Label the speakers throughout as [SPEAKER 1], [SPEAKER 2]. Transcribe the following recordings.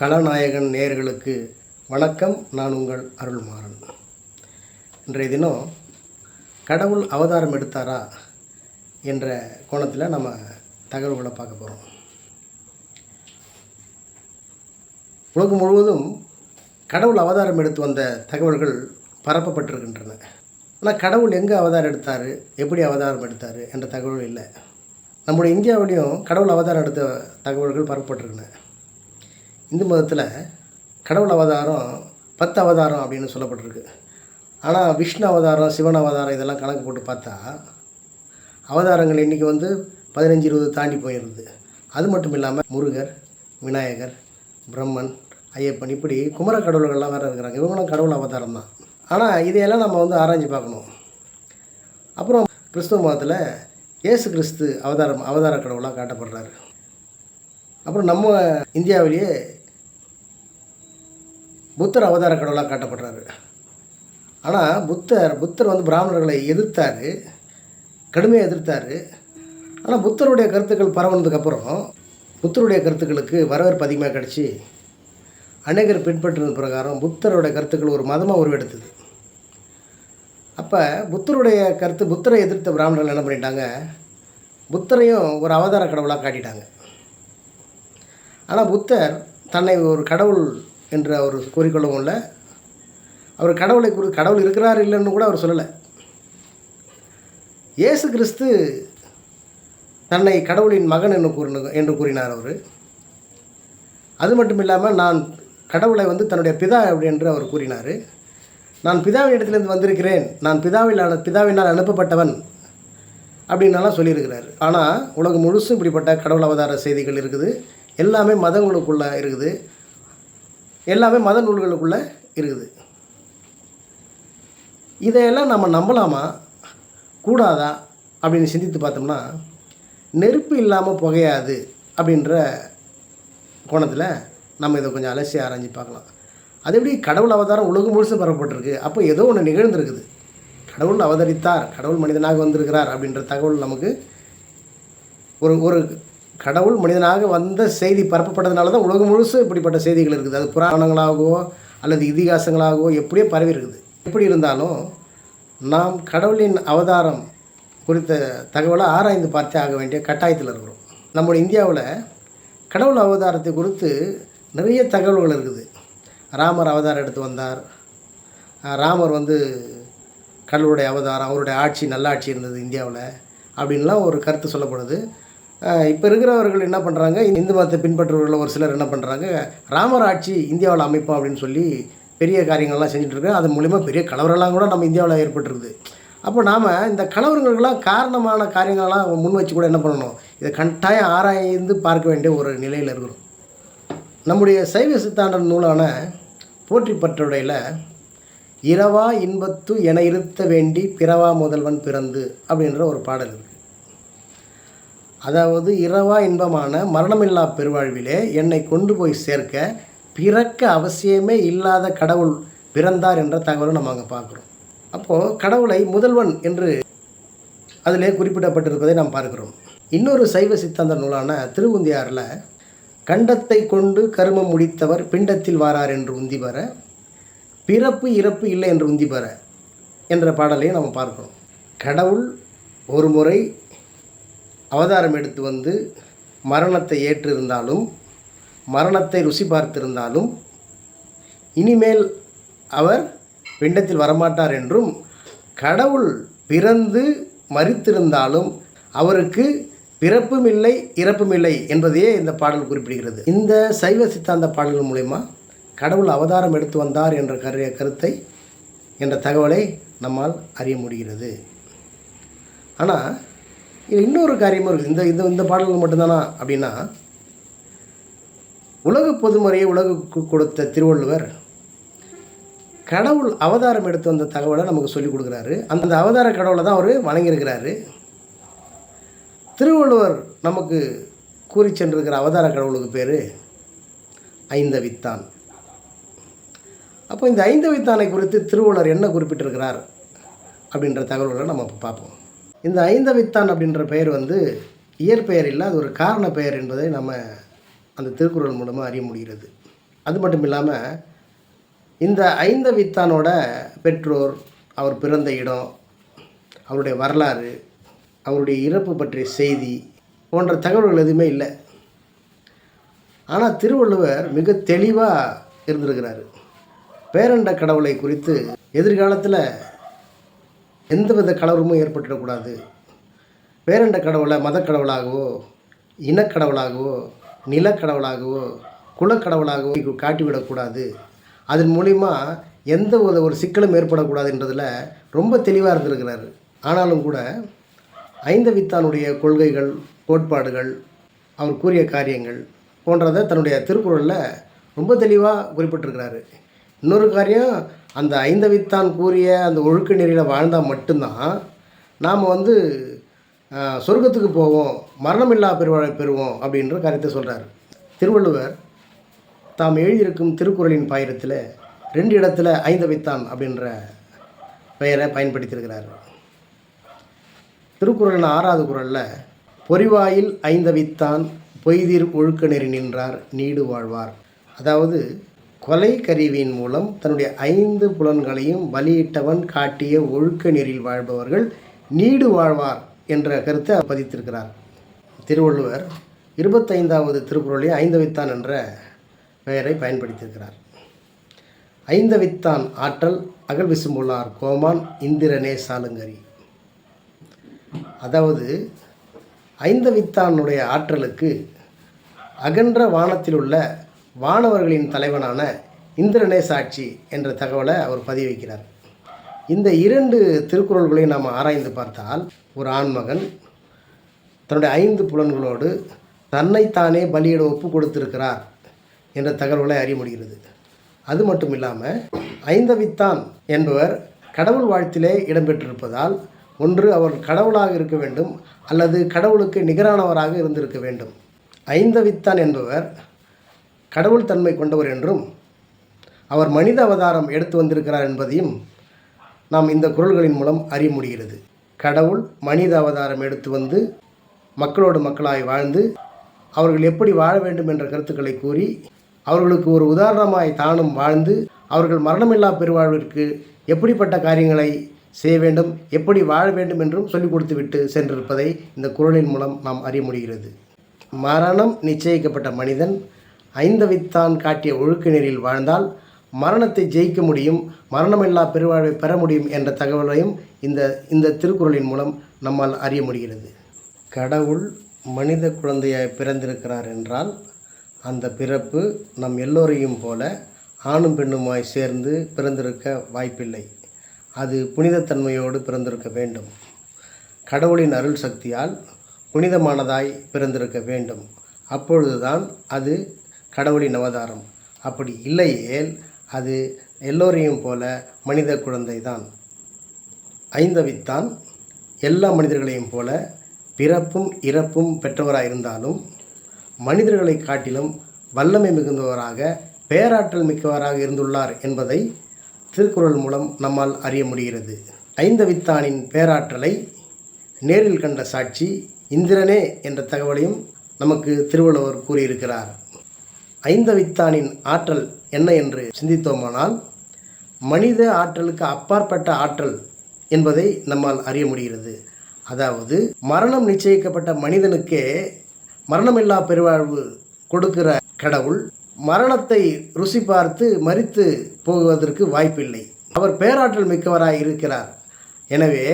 [SPEAKER 1] கலாநாயகன் நேயர்களுக்கு வணக்கம். நான் உங்கள் அருள்மாறன். இன்றைய தினம் கடவுள் அவதாரம் எடுத்தாரா என்ற கோணத்தில் நம்ம தகவல்களை பார்க்க போகிறோம் உலகம் முழுவதும் கடவுள் அவதாரம் எடுத்து வந்த தகவல்கள் பரப்பப்பட்டிருக்கின்றன. ஆனால் கடவுள் எங்கே அவதாரம் எடுத்தார்? எப்படி அவதாரம் எடுத்தார்? என்ற தகவல் இல்லை. நம்முடைய இந்தியாவிலையும் கடவுள் அவதாரம் எடுத்த தகவல்கள் பரப்பப்பட்டிருக்கின்றன. இந்து மதத்தில் கடவுள் அவதாரம் பத்து அவதாரம் அப்படின்னு சொல்லப்பட்டிருக்கு. ஆனால் விஷ்ணு அவதாரம் சிவன் அவதாரம் இதெல்லாம் கணக்கு போட்டு பார்த்தா அவதாரங்கள் இன்றைக்கி வந்து பதினஞ்சு இருபது தாண்டி போயிடுது அது மட்டும் இல்லாமல் முருகர் விநாயகர் பிரம்மன் ஐயப்பன் இப்படி குமர கடவுள்கள்லாம் வேறு இருக்கிறாங்க. இவங்களும் கடவுள் அவதாரம் தான். ஆனால் இதையெல்லாம் நம்ம வந்து ஆராய்ஞ்சு பார்க்கணும். அப்புறம் கிறிஸ்துவ மதத்தில் இயேசு கிறிஸ்து அவதாரம் அவதார கடவுளாக காட்டப்படுறாரு. அப்புறம் நம்ம இந்தியாவிலேயே புத்தர் அவதார கடவுளாக காட்டப்படுறாரு. ஆனால் புத்தர் புத்தர் வந்து பிராமணர்களை எதிர்த்தார் கடுமையாக எதிர்த்தார். ஆனால் புத்தருடைய கருத்துக்கள் பரவுனதுக்கப்புறம் புத்தருடைய கருத்துக்களுக்கு வரவேற்பு அதிகமாக கிடச்சி அநேகர் பின்பற்றின பிரகாரம் புத்தருடைய கருத்துக்கள் ஒரு மதமாக உருவெடுத்தது. அப்போ புத்தருடைய கருத்து புத்தரை எதிர்த்த பிராமணர்கள் என்ன பண்ணிட்டாங்க? புத்தரையும் ஒரு அவதார கடவுளாக காட்டிட்டாங்க. ஆனால் புத்தர் தன்னை ஒரு கடவுள் என்று அவர் கூறிக்கொள்ளவும் இல்லை அவர் கடவுளை குறி கடவுள் இருக்கிறார் இல்லைன்னு கூட அவர் சொல்லலை. இயேசு கிறிஸ்து தன்னை கடவுளின் மகன் என்று கூறின என்று கூறினார் அவர். அது மட்டும் இல்லாமல் நான் கடவுளை வந்து தன்னுடைய பிதா அப்படி என்று அவர் கூறினார். நான் பிதாவின் இடத்துலேருந்து வந்திருக்கிறேன் நான் பிதாவில் அனு- பிதாவினால் அனுப்பப்பட்டவன் அப்படின்னாலாம் சொல்லியிருக்கிறார். ஆனால் உலகம் முழுசும் இப்படிப்பட்ட கடவுள் அவதார செய்திகள் இருக்குது. எல்லாமே மதங்களுக்குள்ளே இருக்குது. எல்லாமே மத நூல்களுக்குள்ளே இருக்குது. இதையெல்லாம் நம்ம நம்பலாமா? கூடாதா? அப்படின்னு சிந்தித்து பார்த்தோம்னா நெருப்பு இல்லாமல் புகையாது அப்படின்ற கோணத்தில் நம்ம இதை கொஞ்சம் அலசி ஆராய்ஞ்சு பார்க்கலாம். அது எப்படி? கடவுள் அவதாரம் உலகம் முழுசும் பரப்பப்பட்டிருக்கு அப்போ ஏதோ ஒன்று நிகழ்ந்திருக்குது. கடவுள் அவதரித்தார் கடவுள் மனிதனாக வந்திருக்கிறார் அப்படின்ற தகவல் நமக்கு ஒரு ஒரு கடவுள் மனிதனாக வந்த செய்தி பரப்பப்பட்டதுனால தான் உலகம் முழுசும் இப்படிப்பட்ட செய்திகள் இருக்குது. அது புராணங்களாகவோ அல்லது இதிகாசங்களாகவோ எப்படியோ பரவி இருக்குது. எப்படி இருந்தாலும் நாம் கடவுளின் அவதாரம் குறித்த தகவலை ஆராய்ந்து பார்த்தே ஆக வேண்டிய கட்டாயத்தில் இருக்கிறோம். நம்முடைய இந்தியாவில் கடவுள் அவதாரத்தை குறித்து நிறைய தகவல்கள் இருக்குது. ராமர் அவதாரம் எடுத்து வந்தார். ராமர் வந்து கடவுளுடைய அவதாரம் அவருடைய ஆட்சி நல்லாட்சி இருந்தது இந்தியாவில் அப்படின்லாம் ஒரு கருத்து சொல்லப்படுது. இப்போ இருக்கிறவர்கள் என்ன பண்ணுறாங்க இந்து மதத்தை பின்பற்றுவர்கள் ஒரு சிலர் என்ன பண்ணுறாங்க ராமர் ஆட்சி இந்தியாவில் அமைப்போம் அப்படின்னு சொல்லி பெரிய காரியங்கள்லாம் செஞ்சுட்ருக்காங்க அது மூலிமா பெரிய கலவரெல்லாம் கூட நம்ம இந்தியாவில் ஏற்பட்டுருக்குது அப்போ நாம் இந்த கலவரங்களுக்கெல்லாம் காரணமான காரியங்கள்லாம் முன் வச்சு கூட என்ன பண்ணணும்? இதை கட்டாயம் ஆராய்ந்து பார்க்க வேண்டிய ஒரு நிலையில் இருக்கிறோம். நம்முடைய சைவ சித்தாண்ட நூலான போற்றி பற்றுடையில் இரவா இன்பத்து என இருத்த வேண்டி பிறவா முதல்வன் பிறந்து அப்படின்ற ஒரு பாடல் இருக்குது அதாவது இரவா இன்பமான மரணமில்லா பெருவாழ்விலே என்னை கொண்டு போய் சேர்க்க பிறக்க அவசியமே இல்லாத கடவுள் பிறந்தார் என்ற தகவலை நம்ம அங்கே பார்க்குறோம். அப்போது கடவுளை முதல்வன் என்று அதிலே குறிப்பிடப்பட்டிருப்பதை நாம் பார்க்கிறோம். இன்னொரு சைவ சித்தாந்த நூலான திருவுந்தியாரில் கண்டத்தை கொண்டு கருமம் முடித்தவர் பிண்டத்தில் வாரார் என்று உந்தி பெற பிறப்பு இறப்பு இல்லை என்று உந்தி பெற என்ற பாடலையும் நம்ம பார்க்கிறோம். கடவுள் ஒரு முறை அவதாரம் எடுத்து வந்து மரணத்தை ஏற்றிருந்தாலும் மரணத்தை ருசி பார்த்திருந்தாலும் இனிமேல் அவர் பிண்டத்தில் வரமாட்டார் என்றும் கடவுள் பிறந்து மறித்திருந்தாலும் அவருக்கு பிறப்பும் இல்லை இறப்பும் இல்லை என்பதையே இந்த பாடல் குறிப்பிடுகிறது. இந்த சைவ சித்தாந்த பாடல்கள் மூலயமா கடவுள் அவதாரம் எடுத்து வந்தார் என்ற கரு கருத்தை என்ற தகவலை நம்மால் அறிய முடிகிறது. ஆனால் இது இன்னொரு காரியமும் இருக்குது இந்த இந்த இந்த பாடல்கள் மட்டும்தானா? அப்படின்னா உலக பொதுமுறையை உலகுக்கு கொடுத்த திருவள்ளுவர் கடவுள் அவதாரம் எடுத்து வந்த தகவலை நமக்கு சொல்லிக் கொடுக்குறாரு. அந்த அவதார கடவுளை தான் அவர் வணங்கியிருக்கிறாரு. திருவள்ளுவர் நமக்கு கூறி சென்றிருக்கிற அவதார கடவுளுக்கு பேர் ஐந்தவித்தான். அப்போ இந்த ஐந்தவித்தானை குறித்து திருவள்ளுவர் என்ன குறிப்பிட்டிருக்கிறார் அப்படின்ற தகவல்களை நம்ம இப்போ பார்ப்போம். இந்த ஐந்தவித்தான் அப்படின்ற பெயர் வந்து இயற்பெயர் இல்லை அது ஒரு காரண பெயர் என்பதை நம்ம அந்த திருக்குறள் மூலமாக அறிய முடிகிறது. அது மட்டும் இல்லாமல் இந்த ஐந்தவித்தானோட பெற்றோர் அவர் பிறந்த இடம் அவருடைய வரலாறு அவருடைய இறப்பு பற்றிய செய்தி போன்ற தகவல்கள் எதுவுமே இல்லை. ஆனால் திருவள்ளுவர் மிக தெளிவாக இருந்திருக்கிறாரு. பேரண்ட கடவுளை குறித்து எதிர்காலத்தில் எந்தவித கலவரமும் ஏற்பட்டுடக்கூடாது. பேரண்ட கடவுளை மதக்கடவுளாகவோ இனக்கடவுளாகவோ நிலக்கடவுளாகவோ குலக்கடவுளாகவோ காட்டிவிடக்கூடாது. அதன் மூலிமா எந்த ஒரு ஒரு சிக்கலும் ஏற்படக்கூடாதுன்றதில் ரொம்ப தெளிவாக இருந்திருக்கிறாரு. ஆனாலும் கூட ஐந்தவித்தானுடைய கொள்கைகள் கோட்பாடுகள் அவர் கூறிய காரியங்கள் போன்றதை தன்னுடைய திருக்குறளில் ரொம்ப தெளிவாக குறிப்பிட்டிருக்கிறாரு. இன்னொரு காரியம் அந்த ஐந்தவித்தான் கூறிய அந்த ஒழுக்க நெறியில் வாழ்ந்தால் மட்டும்தான் நாம் வந்து சொர்க்கத்துக்கு போவோம் மரணமில்லா பெருவாழை பெறுவோம் அப்படின்ற கருத்தை சொல்கிறார் திருவள்ளுவர் தாம் எழுதியிருக்கும் திருக்குறளின் பாயிரத்தில் ரெண்டு இடத்துல ஐந்தவித்தான் அப்படின்ற பெயரை பயன்படுத்தியிருக்கிறார். திருக்குறளின் ஆறாவது குறளில் பொறிவாயில் ஐந்தவித்தான் பொய்தீர் ஒழுக்க நெறி நின்றார் நீடு வாழ்வார். அதாவது கொலை கருவியின் மூலம் தன்னுடைய ஐந்து புலன்களையும் பலியிட்டவன் காட்டிய ஒழுக்க நெறியில் வாழ்பவர்கள் நீடு வாழ்வார் என்ற கருத்தை பதித்திருக்கிறார். திருவள்ளுவர் இருபத்தைந்தாவது திருக்குறளில் ஐந்தவித்தான் என்ற பெயரை பயன்படுத்தியிருக்கிறார். ஐந்தவித்தான் ஆற்றல் அகல் விசும்புள்ளார் கோமான் இந்திரனே சாலுங்கரி. அதாவது ஐந்தவித்தானுடைய ஆற்றலுக்கு அகன்ற வானத்தில் உள்ள வானவர்களின் தலைவனான இந்திரனே சாட்சி என்ற தகவலை அவர் பதிவு வைக்கிறார் இந்த இரண்டு திருக்குறள்களையும் நாம் ஆராய்ந்து பார்த்தால் ஒரு ஆண்மகன் தன்னுடைய ஐந்து புலன்களோடு தன்னைத்தானே பலியிட ஒப்பு கொடுத்திருக்கிறார் என்ற தகவலை அறிய முடிகிறது. அது மட்டும் இல்லாமல் ஐந்தவித்தான் என்பவர் கடவுள் வாழ்த்திலே இடம்பெற்றிருப்பதால் ஒன்று அவர் கடவுளாக இருக்க வேண்டும் அல்லது கடவுளுக்கு நிகரானவராக இருந்திருக்க வேண்டும். ஐந்தவித்தான் என்பவர் கடவுள் தன்மை கொண்டவர் என்றும் அவர் மனித அவதாரம் எடுத்து வந்திருக்கிறார் என்பதையும் நாம் இந்த குரல்களின் மூலம் அறிய முடிகிறது. கடவுள் மனித அவதாரம் எடுத்து வந்து மக்களோடு மக்களாய் வாழ்ந்து அவர்கள் எப்படி வாழ வேண்டும் என்ற கருத்துக்களை கூறி அவர்களுக்கு ஒரு உதாரணமாய் தானும் வாழ்ந்து அவர்கள் மரணமில்லா பெருவாழ்விற்கு எப்படிப்பட்ட காரியங்களை செய்ய வேண்டும் எப்படி வாழ வேண்டும் என்றும் சொல்லிக் கொடுத்துவிட்டு சென்றிருப்பதை இந்த குறளின் மூலம் நாம் அறிய முடிகிறது. மரணம் நிச்சயிக்கப்பட்ட மனிதன் ஐந்தவித்தான் காட்டிய ஒழுக்க நெறியில் வாழ்ந்தால் மரணத்தை ஜெயிக்க முடியும் மரணமில்லா பெருவாழ்வை பெற முடியும் என்ற தகவலையும் இந்த இந்த திருக்குறளின் மூலம் நம்மால் அறிய முடிகிறது. கடவுள் மனித குழந்தையாய் பிறந்திருக்கிறார் என்றால் அந்த பிறப்பு நம் எல்லோரையும் போல ஆணும் பெண்ணுமாய் சேர்ந்து பிறந்திருக்க வாய்ப்பில்லை. அது புனிதத்தன்மையோடு பிறந்திருக்க வேண்டும். கடவுளின் அருள் சக்தியால் புனிதமானதாய் பிறந்திருக்க வேண்டும். அப்பொழுதுதான் அது கடவுளின் அவதாரம். அப்படி இல்லையேல் அது எல்லோரையும் போல மனித குழந்தை தான் ஐந்தவித்தான் எல்லா மனிதர்களையும் போல பிறப்பும் இறப்பும் பெற்றவராக இருந்தாலும் மனிதர்களை காட்டிலும் வல்லமை மிகுந்தவராக பேராற்றல் மிக்கவராக இருந்துள்ளார் என்பதை திருக்குறள் மூலம் நம்மால் அறிய முடிகிறது. ஐந்தவித்தானின் பேராற்றலை நேரில் கண்ட சாட்சி இந்திரனே என்ற தகவலையும் நமக்கு திருவள்ளுவர் கூறியிருக்கிறார். ஐந்தவித்தானின் ஆற்றல் என்ன என்று சிந்தித்தோமானால் மனித ஆற்றலுக்கு அப்பாற்பட்ட ஆற்றல் என்பதை நம்மால் அறிய முடிகிறது. அதாவது மரணம் நிச்சயிக்கப்பட்ட மனிதனுக்கே மரணமில்லா பெருவாழ்வு கொடுக்கிற கடவுள் மரணத்தை ருசி பார்த்து மறித்து போகுவதற்கு வாய்ப்பில்லை. அவர் பேராற்றல் மிக்கவராக இருக்கிறார் எனவே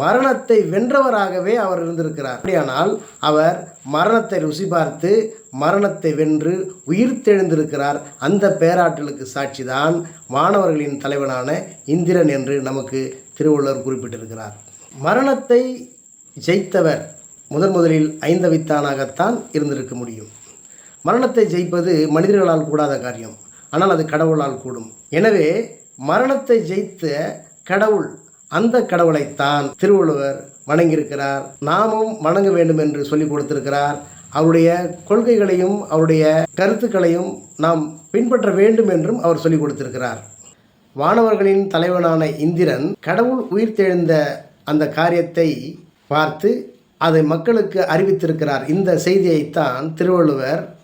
[SPEAKER 1] மரணத்தை வென்றவராகவே அவர் இருந்திருக்கிறார். அப்படியானால் அவர் மரணத்தை ருசி பார்த்து மரணத்தை வென்று உயிர் தெழுந்திருக்கிறார் அந்த பேராற்றலுக்கு சாட்சிதான் மாணவர்களின் தலைவனான இந்திரன் என்று நமக்கு திருவள்ளுவர் குறிப்பிட்டிருக்கிறார். மரணத்தை ஜெயித்தவர் முதன் முதலில் ஐந்தவித்தானாகத்தான் இருந்திருக்க முடியும். மரணத்தை ஜெயிப்பது மனிதர்களால் கூடாத காரியம். ஆனால் அது கடவுளால் கூடும். எனவே மரணத்தை ஜெயித்த கடவுள் அந்த கடவுளைத்தான் திருவள்ளுவர் வணங்கியிருக்கிறார். நாமும் வணங்க வேண்டும் என்று சொல்லிக் கொடுத்திருக்கிறார். அவருடைய கொள்கைகளையும் அவருடைய கருத்துக்களையும் நாம் பின்பற்ற வேண்டும் என்றும் அவர் சொல்லிக் கொடுத்திருக்கிறார். வானவர்களின் தலைவனான இந்திரன் கடவுள் உயிர் தெழுந்த அந்த காரியத்தை பார்த்து அதை மக்களுக்கு அறிவித்திருக்கிறார். இந்த செய்தியைத்தான் திருவள்ளுவர்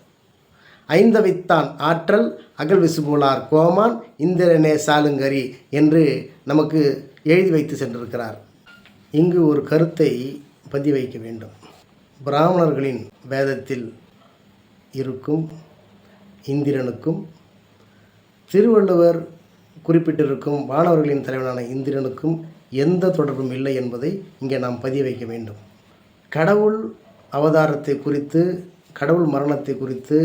[SPEAKER 1] ஐந்தவித்தான் ஆற்றல் அகல்விசுபோலார் கோமான் இந்திரனே சாலுங்கரி என்று நமக்கு எழுதி வைத்து சென்றிருக்கிறார். இங்கு ஒரு கருத்தை பதிய வைக்க வேண்டும். பிராமணர்களின் வேதத்தில் இருக்கும் இந்திரனுக்கும் திருவள்ளுவர் குறிப்பிட்டிருக்கும் வானவர்களின் தலைவனான இந்திரனுக்கும் எந்த தொடர்பும் இல்லை என்பதை இங்கே நாம் பதிய வைக்க வேண்டும். கடவுள் அவதாரத்தை குறித்து கடவுள் மரணத்தை குறித்து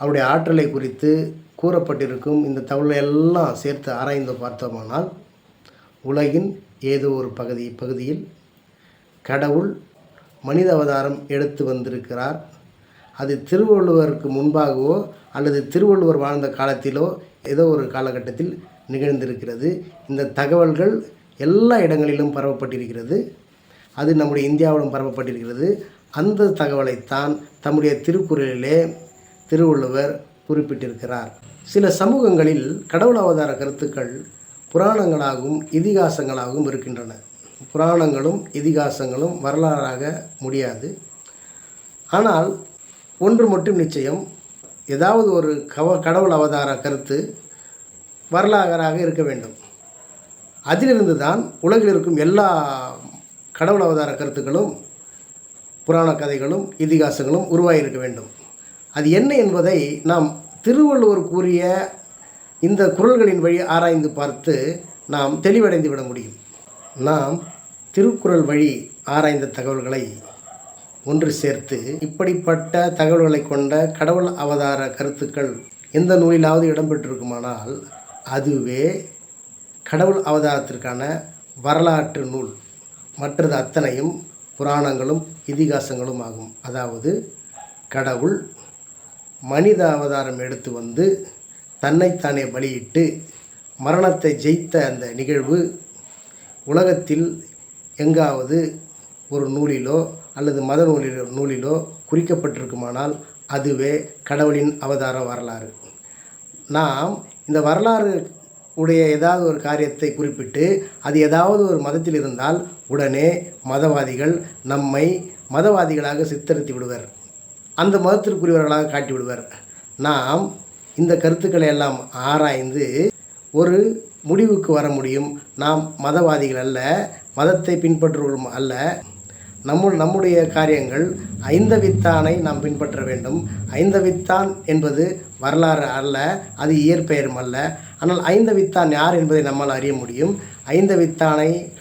[SPEAKER 1] அவருடைய ஆற்றலை குறித்து கூறப்பட்டிருக்கும் இந்த தகவலை எல்லாம் சேர்த்து ஆராய்ந்து பார்த்தோமானால் உலகின் ஏதோ ஒரு பகுதி பகுதியில் கடவுள் மனித அவதாரம் எடுத்து வந்திருக்கிறார். அது திருவள்ளுவருக்கு முன்பாகவோ அல்லது திருவள்ளுவர் வாழ்ந்த காலத்திலோ ஏதோ ஒரு காலகட்டத்தில் நிகழ்ந்திருக்கிறது. இந்த தகவல்கள் எல்லா இடங்களிலும் பரவப்பட்டிருக்கிறது. அது நம்முடைய இந்தியாவிலும் பரவப்பட்டிருக்கிறது. அந்த தகவலைத்தான் தம்முடைய திருக்குறளிலே திருவள்ளுவர் குறிப்பிட்டிருக்கிறார். சில சமூகங்களில் கடவுள் அவதார கருத்துக்கள் புராணங்களாகவும் இதிகாசங்களாகவும் இருக்கின்றன. புராணங்களும் இதிகாசங்களும் வரலாறாக முடியாது. ஆனால் ஒன்று மட்டும் நிச்சயம். ஏதாவது ஒரு கவ கடவுள் அவதார கருத்து வரலாறாக இருக்க வேண்டும். அதிலிருந்து தான் உலகில் இருக்கும் எல்லா கடவுள் அவதார கருத்துக்களும் புராண கதைகளும் இதிகாசங்களும் உருவாகியிருக்க வேண்டும். அது என்ன என்பதை நாம் திருவள்ளுவர் கூறிய இந்த குறள்களின் வழி ஆராய்ந்து பார்த்து நாம் தெளிவடைந்து விட முடியும். நாம் திருக்குறள் வழி ஆராய்ந்த தகவல்களை ஒன்று சேர்த்து இப்படிப்பட்ட தகவல்களை கொண்ட கடவுள் அவதார கருத்துக்கள் எந்த நூலிலாவது இடம்பெற்றிருக்குமானால் அதுவே கடவுள் அவதாரத்திற்கான வரலாற்று நூல். மற்றது அத்தனையும் புராணங்களும் இதிகாசங்களும் ஆகும். அதாவது கடவுள் மனித அவதாரம் எடுத்து வந்து தன்னைத்தானே பலியிட்டு மரணத்தை ஜெயித்த அந்த நிகழ்வு உலகத்தில் எங்காவது ஒரு நூலிலோ அல்லது மத நூலிலோ நூலிலோ குறிக்கப்பட்டிருக்குமானால் அதுவே கடவுளின் அவதார வரலாறு. நாம் இந்த வரலாறு உடைய ஏதாவது ஒரு காரியத்தை குறிப்பிட்டு அது ஏதாவது ஒரு மதத்தில் இருந்தால் உடனே மதவாதிகள் நம்மை மதவாதிகளாக சித்தரித்து விடுவர். அந்த மதத்திற்குரியவர்களாக காட்டி விடுவர் நாம் இந்த கருத்துக்களை எல்லாம் ஆராய்ந்து ஒரு முடிவுக்கு வர முடியும். நாம் மதவாதிகள் அல்ல மதத்தை பின்பற்றுவோம் அல்ல. நம்ம நம்முடைய காரியங்கள் ஐந்தவித்தானை நாம் பின்பற்ற வேண்டும். ஐந்தவித்தான் என்பது வரலாறு அல்ல அது இயற்பெயரும் அல்ல. ஆனால் ஐந்தவித்தான் யார் என்பதை நம்மால் அறிய முடியும். ஐந்தவித்தானை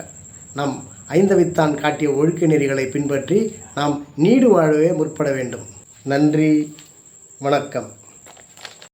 [SPEAKER 1] நாம் ஐந்தவித்தான் காட்டிய ஒழுக்க நெறிகளை பின்பற்றி நாம் நீடு வாழவே முற்பட வேண்டும். நன்றி வணக்கம்.